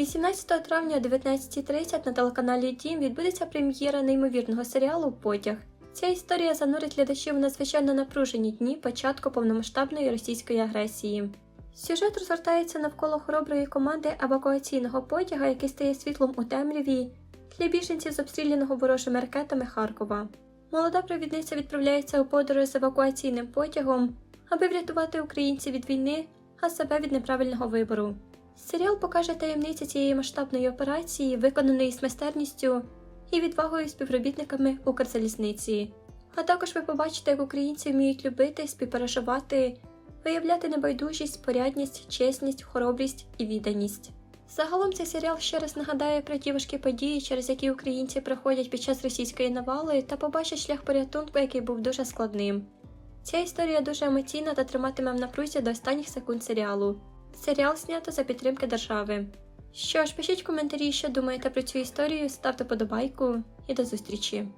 18 травня о 19.30 на телеканалі Дім відбудеться прем'єра неймовірного серіалу Потяг. Ця історія занурить глядачів у надзвичайно напружені дні початку повномасштабної російської агресії. Сюжет розгортається навколо хороброї команди евакуаційного потяга, який стає світлом у темряві для біженців з обстріляного ворожими ракетами Харкова. Молода провідниця відправляється у подорож з евакуаційним потягом, аби врятувати українців від війни, а себе від неправильного вибору. Серіал покаже таємниці цієї масштабної операції, виконаної з майстерністю і відвагою співробітниками Укрзалізниці. А також ви побачите, як українці вміють любити, співпереживати, виявляти небайдужість, порядність, чесність, хоробрість і відданість. Загалом цей серіал ще раз нагадає про ті важкі події, через які українці проходять під час російської навали, та побачать шлях порятунку, який був дуже складним. Ця історія дуже емоційна та триматиме в напрузі до останніх секунд серіалу. Серіал знято за підтримки держави. Що ж, пишіть коментарі, що думаєте про цю історію, ставте подобайку і до зустрічі!